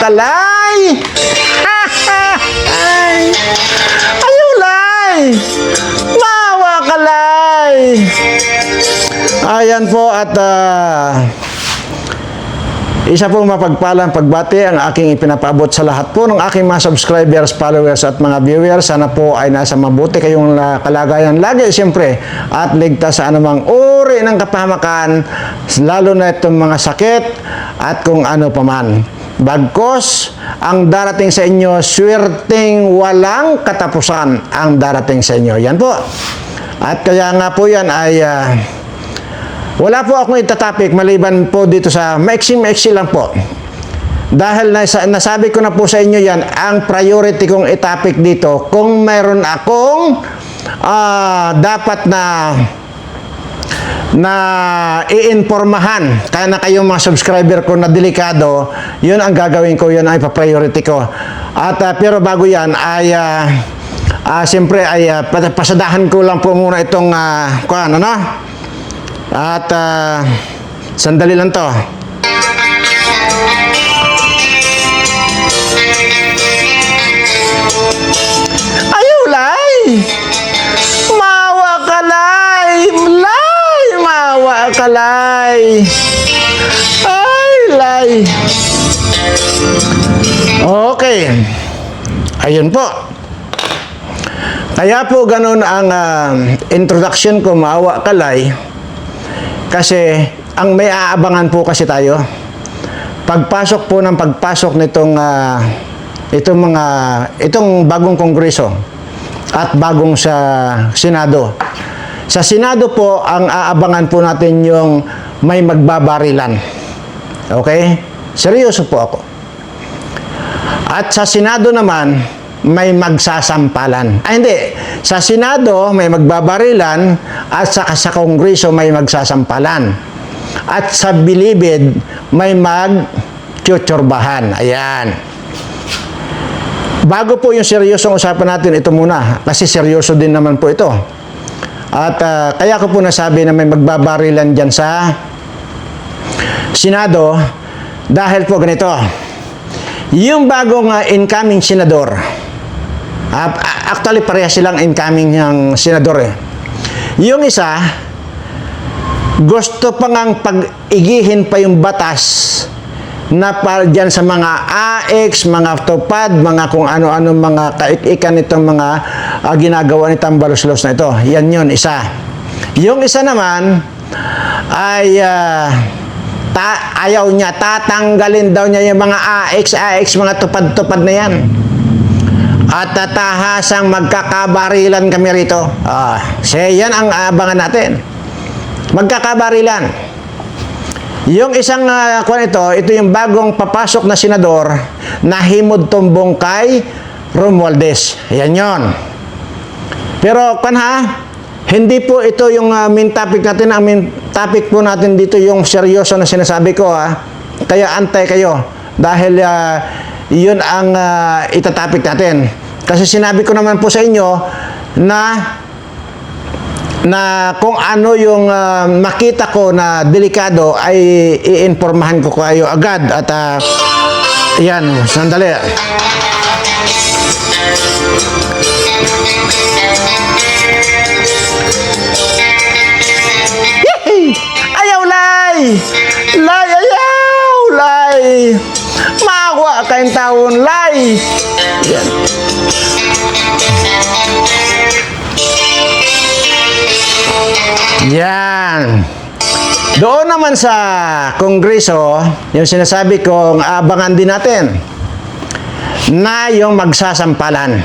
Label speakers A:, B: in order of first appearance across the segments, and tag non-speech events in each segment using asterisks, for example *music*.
A: mawa ka, Lay! Ay! Ayaw, Lay! Mawa ka, Lay! Ayan po at ah, isa pong mapagpalang pagbati ang aking ipinapaabot sa lahat po ng aking mga subscribers, followers at mga viewers. Sana po ay nasa mabuti kayong la- kalagayan lagi siyempre at ligtas sa anumang uri ng kapahamakan, lalo na itong mga sakit at kung ano paman. Bagkos, ang darating sa inyo, swerteng walang katapusan ang darating sa inyo. Yan po. At kaya nga po yan ay... ah, wala po akong itatopic maliban po dito sa maiksi-maiksi lang po. Dahil nasa, nasabi ko na po sa inyo yan, ang priority kong itopic dito, kung mayroon akong ah, dapat na na iinformahan kaya na kayong mga subscriber ko na delikado, yun ang gagawin ko, yun ang ipapriority ko. At ah, pero bago yan ay ah, ah, siyempre ay pa- pasadahan ko lang po muna itong uh, kuan, ano? At ah, sandali lang to. Ayaw, Lay! Mawa ka, Lay! Ay, Lay! Okay. Ayun po. Kaya po ganun ang ah, introduction ko, Mawa ka, Lay. Kasi ang may aabangan po kasi tayo. Pagpasok po ng pagpasok nitong ah, itong mga itong bagong kongreso at bagong sa Senado. Sa Senado po ang aabangan po natin yung may magbabarilan. Okay? Seryoso po ako. At sa Senado naman, may magsasampalan. Ay, hindi. Sa Senado, may magbabarilan at sa, sa Kongreso, may magsasampalan. At sa Bilibid, may magtutsurbahan. Ayan. Bago po yung seryosong usapan natin, ito muna. Kasi seryoso din naman po ito. At ah, kaya ko po nasabi na may magbabarilan dyan sa Senado dahil po ganito. Yung bagong ah, incoming senador, ah, actually pareha silang incoming ng senador eh. Yung isa, gusto pa ngang pag-igihin pa yung batas na pa dyan sa mga AX, mga tupad, mga kung ano-ano mga kaikikan nitong mga ah, ginagawa ni Tambaluslos na ito. Yan yun, isa. Yung isa naman ay ah, ta- ayaw niya, tatanggalin daw niya yung mga AX, AX, mga tupad-tupad na yan. At tatahasang magkakabarilan kami rito. Ah, so yan ang abangan natin. Magkakabarilan. Yung isang uh, kwan ito, ito yung bagong papasok na senador na himod tumbong kay Romualdez. Yan yon. Pero kwan ha, hindi po ito yung uh, main topic natin. Ang main topic po natin dito yung seryoso na sinasabi ko ha. Kaya antay kayo. Dahil uh, yun ang uh, itatopic natin. Kasi sinabi ko naman po sa inyo na na kung ano yung ah, makita ko na delikado ay iinformahan ko kayo agad at ah, yan, sandali. Yehey! Ayaw, Lay! Lay, ayaw! Lay! Mawa kayong taon, Lay! Yan. Yan. Doon naman sa Kongreso, yung sinasabi kong abangan din natin na yung magsasampalan.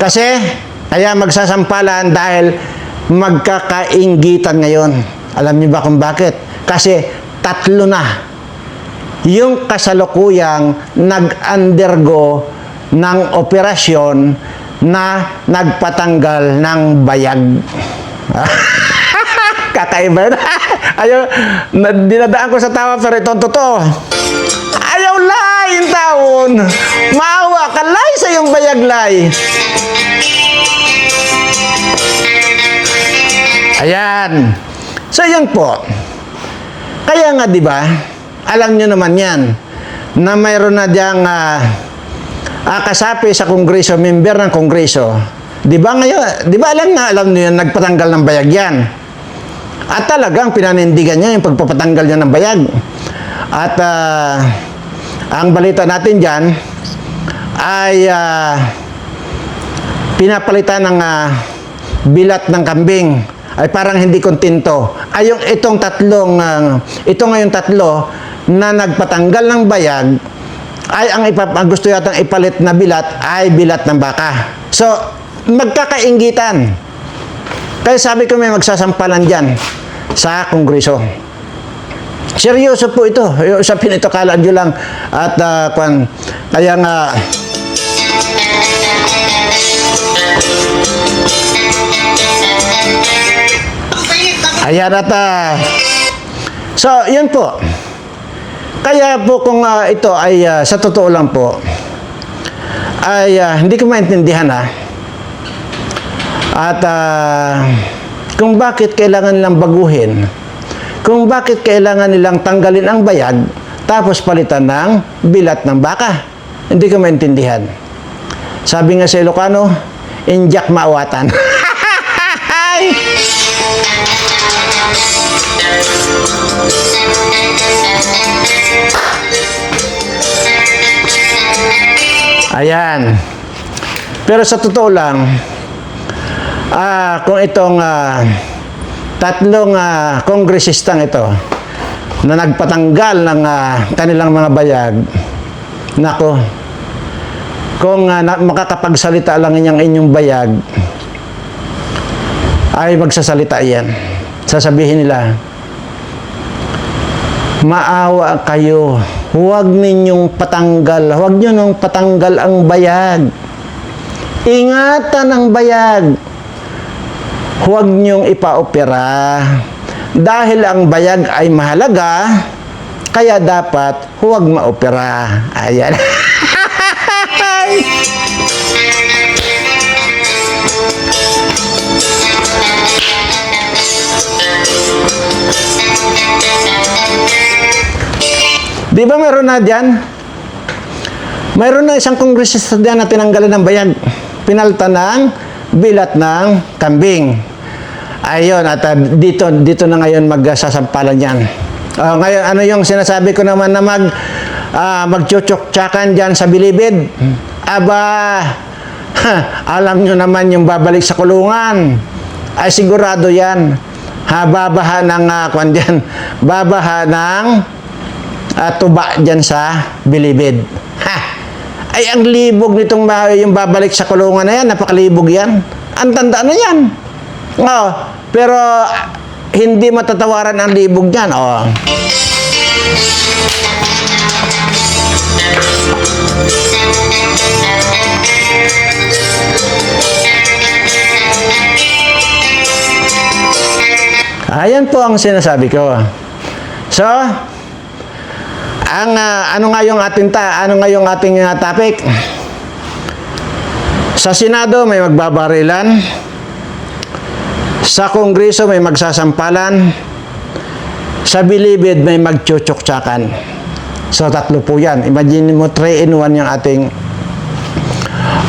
A: Kasi, kaya magsasampalan dahil magkakainggitan ngayon. Alam niyo ba kung bakit? Kasi tatlo na yung kasalukuyang nag-undergo ng operasyon na nagpatanggal ng bayag. Kakaiba. *laughs* Ayaw, na, dinadaan ko sa tawa pero ito ang totoo. Ayaw yung taon. Maawa ka lay sa iyong bayaglay. Ayan. So, yan po. Kaya nga, di ba, alam nyo naman yan, na mayroon na diyang ah, kasapi sa kongreso, member ng kongreso. Di ba ngayon, di ba alam na, alam nyo yan, nagpatanggal ng bayag yan. At talagang pinanindigan niya yung pagpapatanggal niya ng bayag. At ah, ang balita natin dyan ay ah, pinapalitan ng ah, bilat ng kambing ay parang hindi kontento. Ay yung itong tatlong, ah, ito ngayon tatlo na nagpatanggal ng bayag ay ang, ipap- ang gusto yatang ipalit na bilat ay bilat ng baka. So, magkakaingitan. Kaya sabi ko may magsasampalan dyan sa kongreso. Seryoso po ito. Yung Usapin ito, kala nyo lang. At ah, kwan, kaya nga, ayan at ah, so, yun po. Kaya po kung ah, ito ay ah, sa totoo lang po, ay ah, hindi ko maintindihan ha. At ah, kung bakit kailangan nilang baguhin, kung bakit kailangan nilang tanggalin ang bayag, tapos palitan ng bilat ng baka. Hindi ko maintindihan. Sabi nga sa Ilocano, injak maawatan. *laughs* Ayan. Pero sa totoo lang, ah, kung itong ah, tatlong ah, kongresistang ito na nagpatanggal ng ah, kanilang mga bayag, nako, kung na, makakapagsalita lang inyong inyong bayag, ay magsasalita yan. Sasabihin nila, maawa kayo. Huwag ninyong patanggal. Huwag nyo nung patanggal ang bayag. Ingatan ang bayag. Huwag nyong ipaopera. Dahil ang bayag ay mahalaga, kaya dapat huwag maopera. Ayan. *laughs* Di ba meron na dyan? Mayroon na isang kongresista dyan na tinanggalan ng bayag. Pinalta ng bilat ng kambing. Ayun, at ah, dito, dito na ngayon magsasampalan yan. Oh, ngayon, ano yung sinasabi ko naman na mag, ah, magchuchok-tsakan dyan sa bilibid? Aba, ha, alam nyo naman yung babalik sa kulungan. Ay sigurado yan. Ha, babaha ng, uh, kwan dyan, *laughs* babaha ng at tuba dyan sa bilibid. Ha! Ay, ang libog nitong yung babalik sa kulungan na yan, napakalibog yan. Ang tanda na yan. Oh, pero hindi matatawaran ang libog niyan. Oh. Ayan po ang sinasabi ko. So, ang ah, ano nga yung ating ta, ano nga yung ating ah, topic? Sa Senado may magbabarilan. Sa Kongreso may magsasampalan. Sa Bilibid may magchuchuktsakan. So tatlo po yan. Imagine mo 3 in 1 yung ating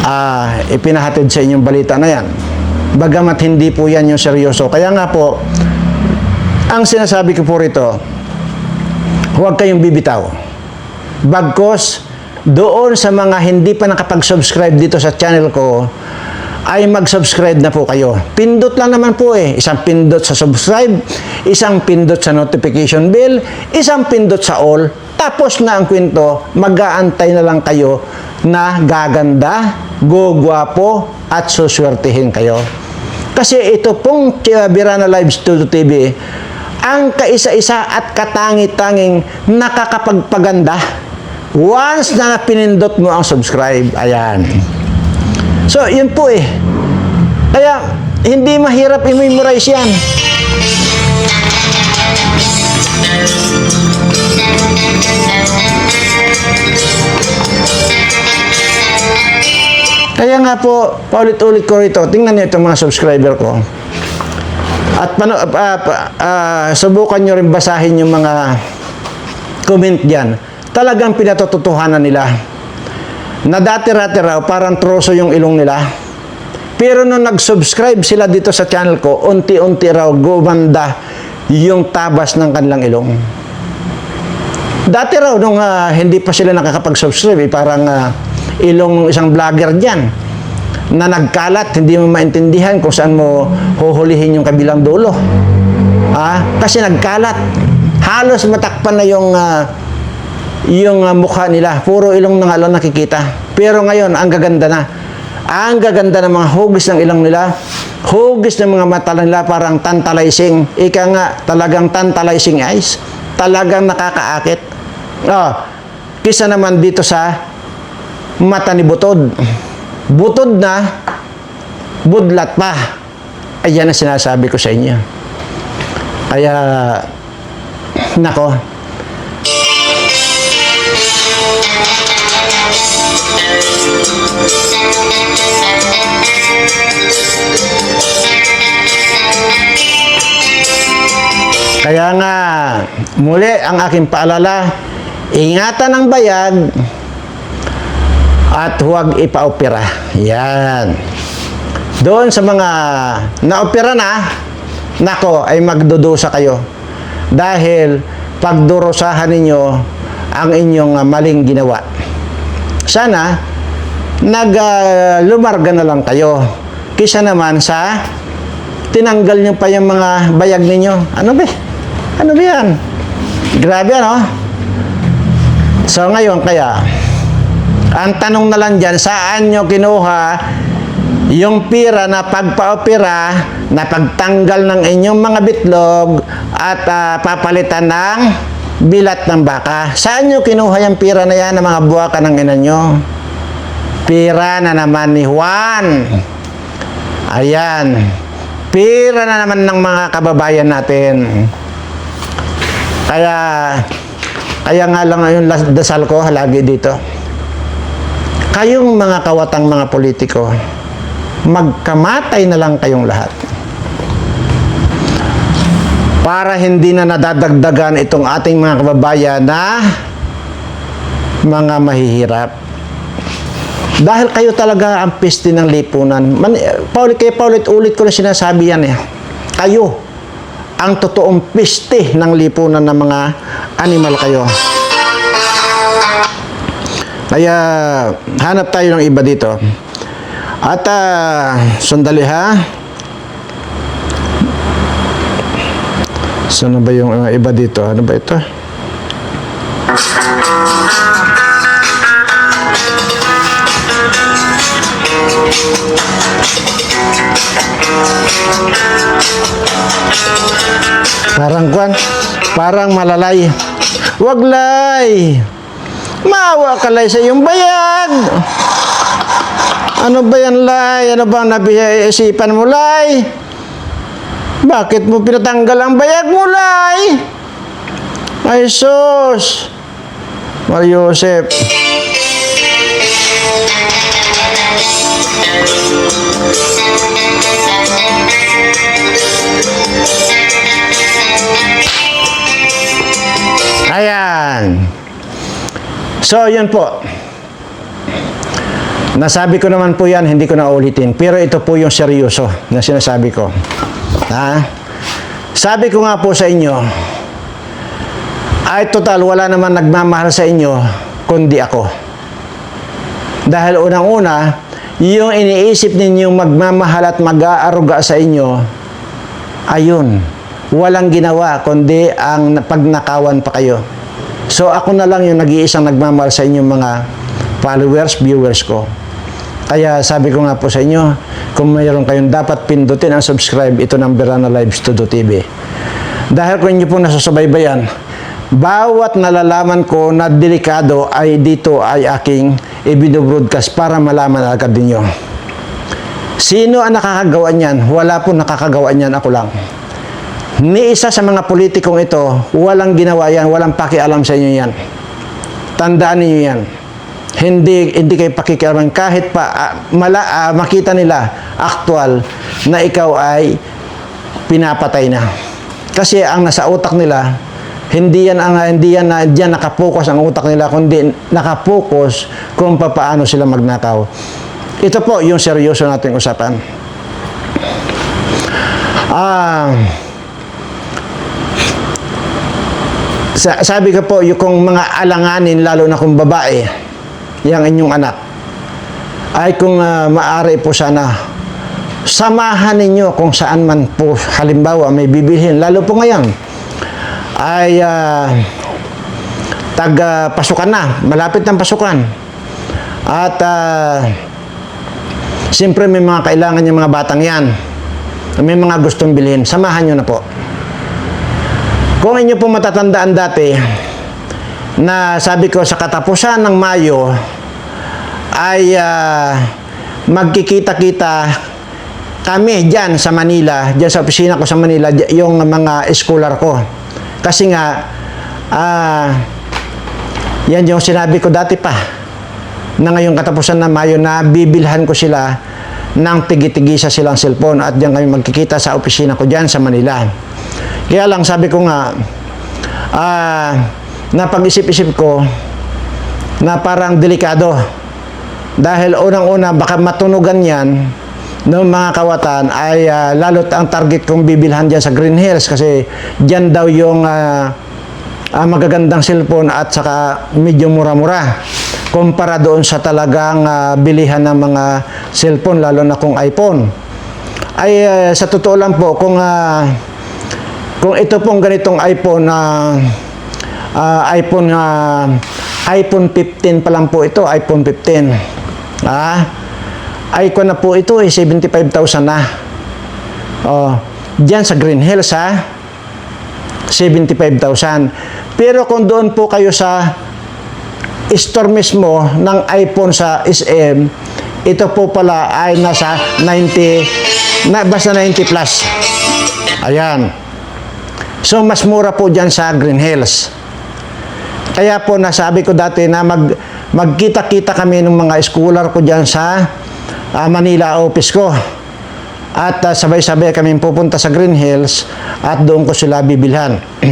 A: ah, ipinahatid sa inyong balita na yan. Bagamat hindi po yan yung seryoso. Kaya nga po, ang sinasabi ko po rito, huwag kayong bibitaw. Bagkos, doon sa mga hindi pa nakapag-subscribe dito sa channel ko, ay mag-subscribe na po kayo. Pindot lang naman po eh. Isang pindot sa subscribe, isang pindot sa notification bell, isang pindot sa all. Tapos na ang kwento, mag-aantay na lang kayo na gaganda, gugwapo, at suswertihin kayo. Kasi ito pong Birana Live Studio TV, ang kaisa-isa at katangi-tanging nakakapagpaganda once na pinindot mo ang subscribe. Ayan. So, yun po eh. Kaya, hindi mahirap i-memorize yan. Kaya nga po, paulit-ulit ko rito, tingnan niyo itong mga subscriber ko. At pano, ah, pa- ah, subukan nyo rin basahin yung mga comment dyan. Talagang pinatototohanan nila na dati-rati raw parang troso yung ilong nila. Pero nung nag-subscribe sila dito sa channel ko, unti-unti raw gumanda yung tabas ng kanilang ilong. Dati raw, nung ah, hindi pa sila nakakapag-subscribe, eh, parang ah, ilong ng isang vlogger dyan na nagkalat, hindi mo maintindihan kung saan mo huhulihin yung kabilang dulo. Ah, kasi nagkalat. Halos matakpan na yung ah, yung ah, mukha nila. Puro ilong na nga lang nakikita. Pero ngayon, ang gaganda na. Ang gaganda ng mga hugis ng ilong nila. Hugis ng mga mata nila parang tantalizing. Ika nga, talagang tantalizing eyes. Talagang nakakaakit. Oh, kisa naman dito sa mata ni Butod. Butod na, budlat pa. Ayan ang sinasabi ko sa inyo. Kaya, nako, Kaya nga, muli ang aking paalala, ingatan ang bayag at huwag ipaopera. Yan. Doon sa mga naopera na, nako, ay magdudusa kayo. Dahil pagdurusahan ninyo ang inyong maling ginawa. Sana, nag-lumarga na lang kayo. Kisa naman sa tinanggal nyo pa yung mga bayag ninyo. Ano ba? Ano ba yan? Grabe ano? So ngayon kaya, ang tanong na lang dyan, saan nyo kinuha yung pira na pagpa-opera na pagtanggal ng inyong mga bitlog at ah, papalitan ng bilat ng baka. Saan nyo kinuha yung pira na yan ng mga buwaka ng ina nyo? Pira na naman ni Juan. Ayan. Pira na naman ng mga kababayan natin. Kaya, kaya nga lang yung dasal ko lagi dito. Kayong mga kawatang mga politiko, magkamatay na lang kayong lahat. Para hindi na nadadagdagan itong ating mga kababayan na mga mahihirap. Dahil kayo talaga ang piste ng lipunan. Man, paulit kaya paulit-ulit ko na sinasabi yan eh. Kayo ang totoong piste ng lipunan ng mga animal kayo. Kaya hanap tayo ng iba dito. At ah, sandali ha. Saan na ba yung ah, iba dito? Ano ba ito? Parang kwan, parang malalay. Wag lay. Maawa ka lay sa iyong bayag. Ano ba yan lay? Ano ba ang nabiisipan mo lay? Bakit mo pinatanggal ang bayag mo lay? Ay sus. Mario Joseph. Ayan. So, yun po. Nasabi ko naman po yan, hindi ko na ulitin. Pero ito po yung seryoso na sinasabi ko. Ha? Sabi ko nga po sa inyo, ay total, wala naman nagmamahal sa inyo, kundi ako. Dahil unang-una, yung iniisip ninyong magmamahal at mag-aaruga sa inyo, ayun, walang ginawa, kundi ang pagnakawan pa kayo. So ako na lang yung nag-iisang nagmamahal sa inyong mga followers, viewers ko. Kaya sabi ko nga po sa inyo, kung mayroon kayong dapat pindutin ang subscribe, ito ng Berana Live Studio TV. Dahil kung inyo po nasusubaybayan, bawat nalalaman ko na delikado ay dito ay aking ibinobroadcast para malaman agad ninyo. Sino ang nakakagawa niyan? Wala po nakakagawa niyan, ako lang. Ni isa sa mga politikong ito, walang ginawa yan, walang pakialam sa inyo yan. Tandaan niyo yan. Hindi hindi kayo pakikialaman kahit pa ah, mala, ah, makita nila actual na ikaw ay pinapatay na. Kasi ang nasa utak nila, hindi yan ang hindi yan na diyan nakapokus ang utak nila kundi nakapokus kung paano sila magnakaw. Ito po yung seryoso nating usapan. Ah sa, sabi ko po, yung kung mga alanganin, lalo na kung babae, yung inyong anak, ay kung ah, maaari po sana, samahan ninyo kung saan man po, halimbawa, may bibilhin, lalo po ngayon, ay ah, tag ah, pasukan na, malapit ng pasukan. At ah, siyempre may mga kailangan yung mga batang yan. May mga gustong bilhin, samahan nyo na po. Kung inyo po matatandaan dati, na sabi ko sa katapusan ng Mayo, ay ah, magkikita-kita kami dyan sa Manila, dyan sa opisina ko sa Manila, yung mga scholar ko. Kasi nga, ah, yan yung sinabi ko dati pa, na ngayong katapusan ng Mayo na bibilhan ko sila ng tigi-tigisa silang cellphone at diyan kami magkikita sa opisina ko dyan sa Manila. Kaya lang sabi ko nga, ah, napag-isip-isip ko na parang delikado. Dahil unang-una, baka matunugan yan ng mga kawatan ay ah, lalo't ang target kong bibilhan dyan sa Green Hills kasi dyan daw yung ah, ah, magagandang cellphone at saka medyo mura-mura kumpara doon sa talagang ah, bilihan ng mga cellphone lalo na kung iPhone. Ay ah, sa totoo lang po kung ah, kung ito pong ganitong iPhone na ah, iPhone ah, iPhone 15 pa lang po ito, iPhone 15. Ah, iPhone na po ito eh 75,000 na. Oh, diyan sa Green Hills ha. 75,000. Pero kung doon po kayo sa store mismo ng iPhone sa SM, ito po pala ay nasa 90, na, basta 90 plus. Ayan. So, mas mura po dyan sa Green Hills. Kaya po, nasabi ko dati na mag, magkita-kita kami ng mga scholar ko dyan sa ah, Manila office ko. At ah, sabay-sabay kami pupunta sa Green Hills at doon ko sila bibilhan. *clears throat*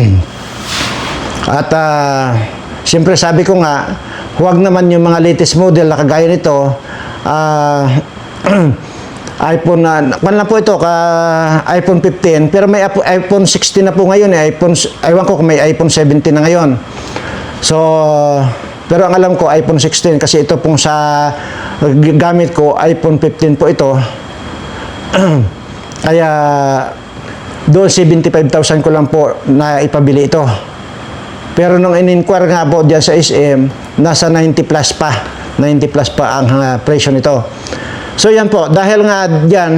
A: At ah, siyempre sabi ko nga, huwag naman yung mga latest model na kagaya nito, ah, *clears throat* iPhone na, kwan na po ito, ka iPhone 15, pero may iPhone 16 na po ngayon eh, iPhone, aywan ko kung may iPhone 17 na ngayon. So, pero ang alam ko iPhone 16 kasi ito pong sa gamit ko iPhone 15 po ito. *clears throat* Kaya doon 75,000 ko lang po na ipabili ito. Pero nung in-inquire nga po diyan sa SM, nasa 90 plus pa. 90 plus pa ang ah, presyo nito. So yan po, dahil nga diyan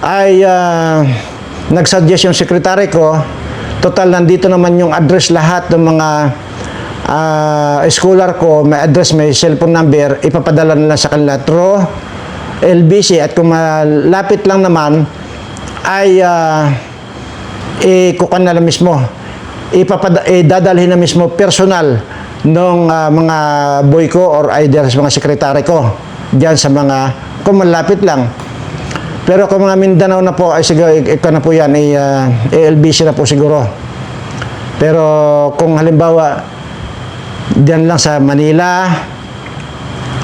A: ay ah, nag-suggest yung secretary ko, total nandito naman yung address lahat ng mga ah, scholar ko, may address, may cellphone number, ipapadala nila sa kanila. Through LBC at kung malapit lang naman ay uh, ikukan na lang mismo. Ipapada eh, dadalhin na mismo personal ng mga boy ko or either sa mga sekretary ko diyan sa mga kung malapit lang. Pero kung mga Mindanao na po ay siguro ikaw na po yan ay ah, ALBC na po siguro. Pero kung halimbawa diyan lang sa Manila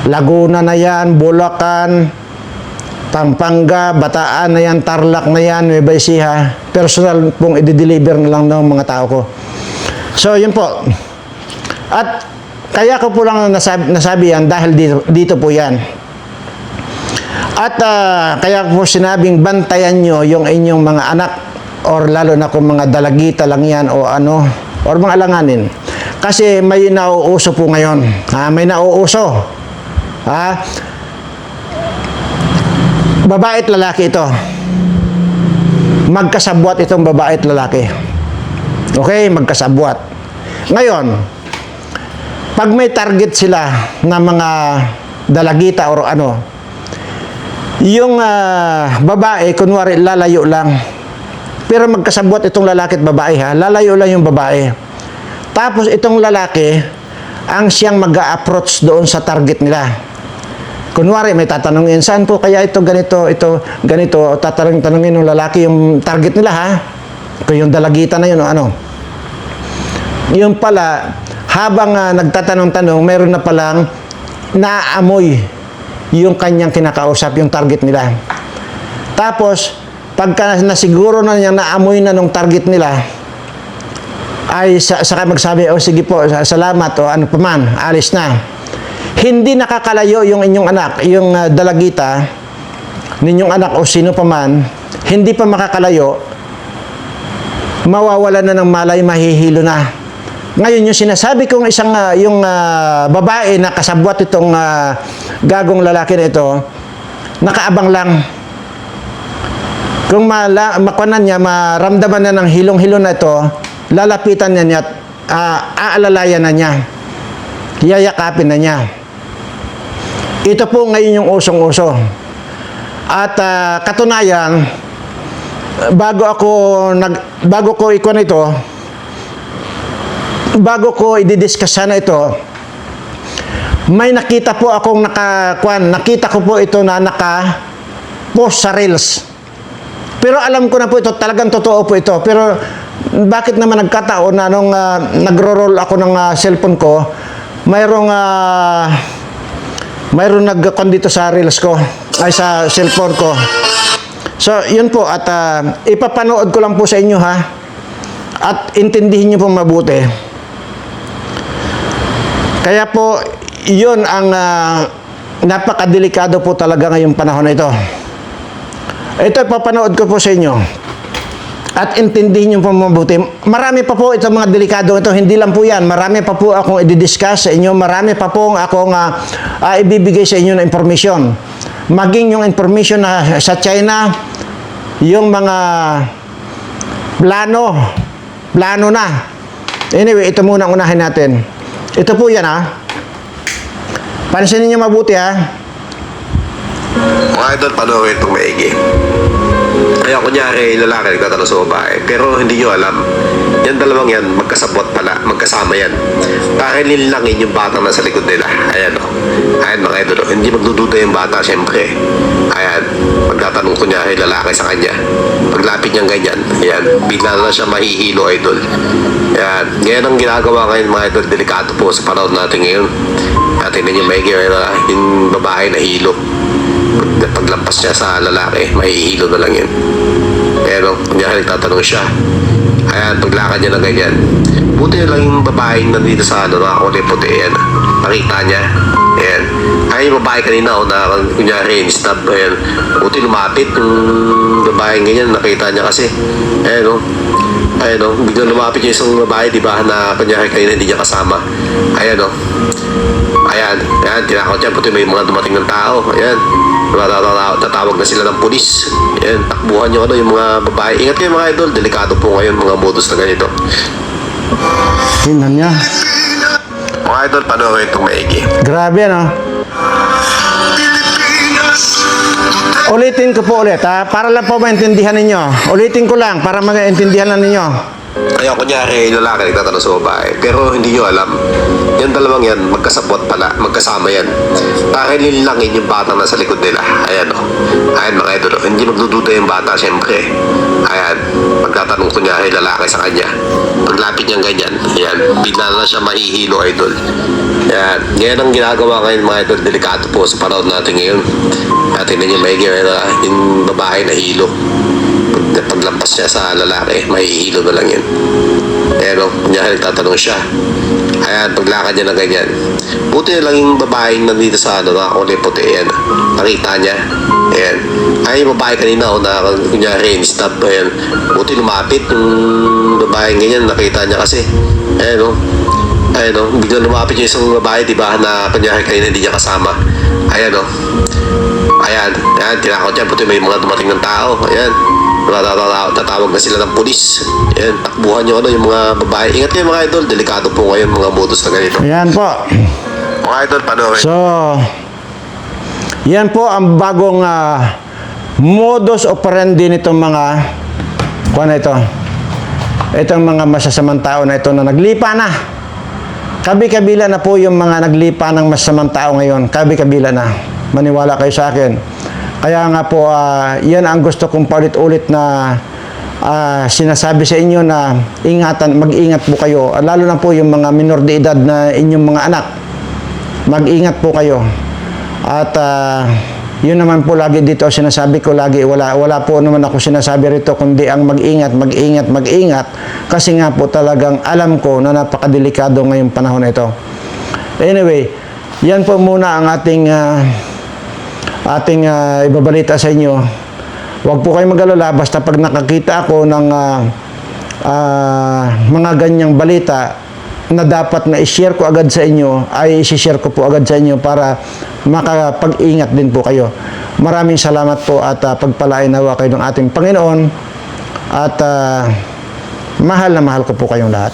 A: Laguna na yan, Bulacan, Pampanga, Bataan na yan, Tarlac na yan, Nueva Ecija. Personal pong i-deliver na lang ng mga tao ko. So, yun po. At kaya ko po lang nasabi, nasabi yan dahil dito, dito po yan. At ah, kaya po sinabing bantayan nyo yung inyong mga anak or lalo na kung mga dalagita lang yan o ano or mga alanganin. Kasi may nauuso po ngayon. Ha? May nauuso. Ha? Babae at lalaki ito. Magkasabwat itong babae at lalaki. Okay? Magkasabwat. Ngayon, pag may target sila na mga dalagita or ano, yung ah, babae, kunwari, lalayo lang. Pero magkasabwat itong lalaki at babae ha. Lalayo lang yung babae. Tapos itong lalaki, ang siyang mag approach doon sa target nila. kunwari may tatanungin, saan po kaya ito, ganito, ito, ganito, tatanungin tanungin ng lalaki yung target nila ha? Kung yung dalagita na yun o ano. Yung pala, habang ah, nagtatanong-tanong, meron na palang naamoy yung kanyang kinakausap, yung target nila. Tapos, pagka nasiguro na niya naamoy na nung target nila, ay sa, saka magsabi, oh sige po, sa- salamat, o ano pa man, alis na. Hindi nakakalayo yung inyong anak, yung ah, dalagita, ninyong anak o sino pa man, hindi pa makakalayo, mawawala na ng malay, mahihilo na. Ngayon, yung sinasabi kong isang, ah, yung ah, babae na kasabwat itong ah, gagong lalaki na ito, nakaabang lang. Kung mala, makunan niya, maramdaman na ng hilong-hilo na ito, lalapitan niya niya at ah, aalalayan na niya. Yayakapin na niya. Ito po ngayon yung usong-uso. At ah, katunayan, bago ako nag bago ko ikuan ito, bago ko i-discuss sana ito, may nakita po akong nakakuan, nakita ko po ito na naka post sa Reels. Pero alam ko na po ito, talagang totoo po ito. Pero bakit naman nagkataon na nung ah, nagro-roll ako ng ah, cellphone ko, mayroong uh, mayroong nag dito sa reels ko, ay sa cellphone ko. So, yun po at ah, ipapanood ko lang po sa inyo ha. At intindihin niyo po mabuti. Kaya po, yun ang ah, napakadelikado po talaga ngayong panahon na ito. Ito papanood ko po sa inyo. At intindihin niyo po mabuti. Marami pa po itong mga delikado ito. Hindi lang po yan. Marami pa po akong i-discuss sa inyo. Marami pa po akong ah, ah, ibibigay sa inyo na information. Maging yung information na sa China, yung mga plano, plano na. Anyway, ito muna unahin natin. Ito po yan ha. Pansinin niyo mabuti ha.
B: Mga idol, panoorin itong maigi. Kaya kunyari, lalaki nagtatanong sa babae, pero hindi nyo alam. Yan dalawang yan, magkasabot pala, magkasama yan. Kakilin langin yung batang nasa likod nila. Ayan o. Ayan mga idol, oh. hindi magdududa yung bata, syempre. Ayan, magtatanong kunyari lalaki sa kanya. Paglapit niyang ganyan, ayan, bigla na siya mahihilo, idol. Ayan, ngayon ang ginagawa ngayon mga idol, delikado po sa panahon natin ngayon. Natin ninyo maigi, uh, yung babae na hilo niya sa lalaki, mahihilo na lang yun. Pero, kunyari nagtatanong siya, ayan, paglakad niya na ganyan, buti na lang yung babaeng nandito sa ano, nakakulay puti, ayan, nakita niya, ayan, ay yung babae kanina, oh, na kunyari, stop, ayan, buti lumapit yung babaeng ganyan, nakita niya kasi, ayan, oh, ayan, oh, biglang lumapit yung isang babae, di ba, na kunyari kanina hindi niya kasama, ayan, oh, Ayan, ayan, tinakot yan. Puti may mga dumating ng tao. Ayan, tatawag, na sila ng pulis. Ayan, takbuhan nyo ano, yung mga babae. Ingat kayo mga idol, delikado po ngayon mga modus na ganito.
A: Tingnan niya.
B: Mga idol, panoorin itong maigi.
A: Grabe ano. Ulitin ko po ulit ha, para lang po maintindihan ninyo. Ulitin ko lang para maintindihan lang ninyo.
B: Kaya kunyari, lalaki nagtatanong sa babae, pero hindi nyo alam. Yan dalawang yan, magkasabot pala, magkasama yan. Kakilin langin yung batang nasa likod nila. Ayan o. Ayan mga idol, oh. hindi magdududa yung bata, syempre. Ayan, magtatanong kunyari lalaki sa kanya. Paglapit niyang ganyan, ayan, bigla na siya mahihilo, idol. Ayan, ngayon ang ginagawa ngayon mga idol, delikado po sa panahon natin ngayon. Natin ninyo may na yung babae na hilo paglampas niya sa lalaki, mahihilo na lang yun. Pero, kunyari nagtatanong siya, ayan, paglakad niya na ganyan, buti na lang yung babaeng nandito sa ano, nakakulay puti, ayan, nakita niya, ayan, ay yung babae kanina, oh, na kunyari, stop, ayan, buti lumapit yung babaeng ganyan, nakita niya kasi, ayan, oh, ayan, oh, biglang lumapit yung isang babae, di ba, na kunyari kanina hindi niya kasama, ayan, oh, Ayan, ayan, tinakot yan. Puti may mga dumating ng tao. Ayan, tatawag, na sila ng pulis. Ayan, takbuhan nyo ano, yung mga babae. Ingat kayo mga idol, delikado po ngayon mga modus na ganito.
A: Ayan po.
B: Mga idol, panoorin.
A: So, yan po ang bagong ah, modus operandi nitong mga kuha na ito. Itong mga masasamang tao na ito na naglipa na. Kabi-kabila na po yung mga naglipa ng masasamang tao ngayon. Kabi-kabila na. Maniwala kayo sa akin. Kaya nga po, ah, yan ang gusto kong paulit-ulit na ah, sinasabi sa inyo na ingatan, mag-ingat po kayo. Lalo na po yung mga minor de edad na inyong mga anak. Mag-ingat po kayo. At ah, yun naman po lagi dito sinasabi ko lagi wala wala po naman ako sinasabi rito kundi ang mag-ingat, mag-ingat, mag-ingat kasi nga po talagang alam ko na napakadelikado ngayong panahon na ito. Anyway, yan po muna ang ating ah, ating ah, ibabalita sa inyo. Huwag po kayong mag-alala basta pag nakakita ako ng ah, ah, mga ganyang balita na dapat na i-share ko agad sa inyo ay i-share ko po agad sa inyo para makapag-ingat din po kayo. Maraming salamat po at ah, pagpalain nawa kayo ng ating Panginoon at ah, mahal na mahal ko po kayong lahat.